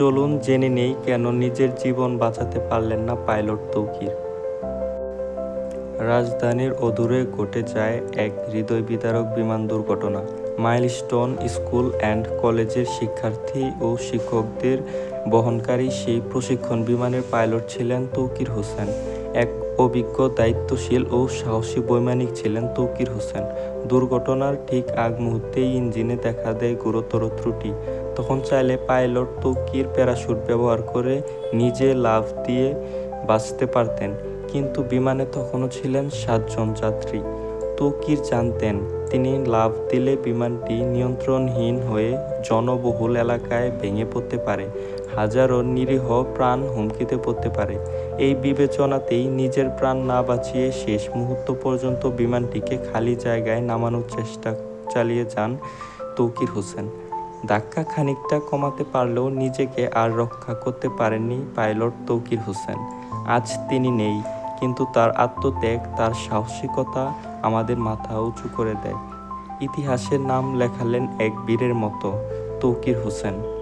চলুন জেনে নেই কেন নিজের জীবন বাঁচাতে পারলেন না পাইলট তৌকির। রাজধানীর অদূরে ঘটে যায় এক হৃদয় বিদারক বিমান দুর্ঘটনা। মাইলস্টোন স্কুল অ্যান্ড কলেজের শিক্ষার্থী ও শিক্ষকদের বহনকারী সেই প্রশিক্ষণ বিমানের পাইলট ছিলেন তৌকির হোসেন। এক অভিজ্ঞ, দায়িত্বশীল ও সাহসী বৈমানিক ছিলেন তৌকির হোসেন। দুর্ঘটনার ঠিক আগ মুহূর্তেই ইঞ্জিনে দেখা দেয় গুরুতর ত্রুটি। তখন চাইলে পাইলট তৌকির প্যারাশুট ব্যবহার করে নিজে লাফ দিয়ে বাঁচতে পারতেন, কিন্তু বিমানে তখনও ছিলেন সাতজন যাত্রী। তৌকির জানতেন, তিনি লাফ দিলে বিমানটি নিয়ন্ত্রণহীন হয়ে জনবহুল এলাকায় ভেঙে পড়তে পারে, হাজারো নিরীহ প্রাণ হুমকিতে পড়তে পারে। এই বিবেচনাতেই নিজের প্রাণ না বাঁচিয়ে শেষ মুহূর্ত পর্যন্ত বিমানটিকে খালি জায়গায় নামানোর চেষ্টা চালিয়ে যান তৌকির হোসেন। ধাক্কা খানিকটা কমাতে পারলেও নিজেকে আর রক্ষা করতে পারেননি পাইলট তৌকির হোসেন। আজ তিনি নেই, কিন্তু তার আত্মত্যাগ, তার সাহসিকতা আমাদের মাথা উঁচু করে দেয়। ইতিহাসের নাম লেখালেন এক বীরের মতো তৌকির হোসেন।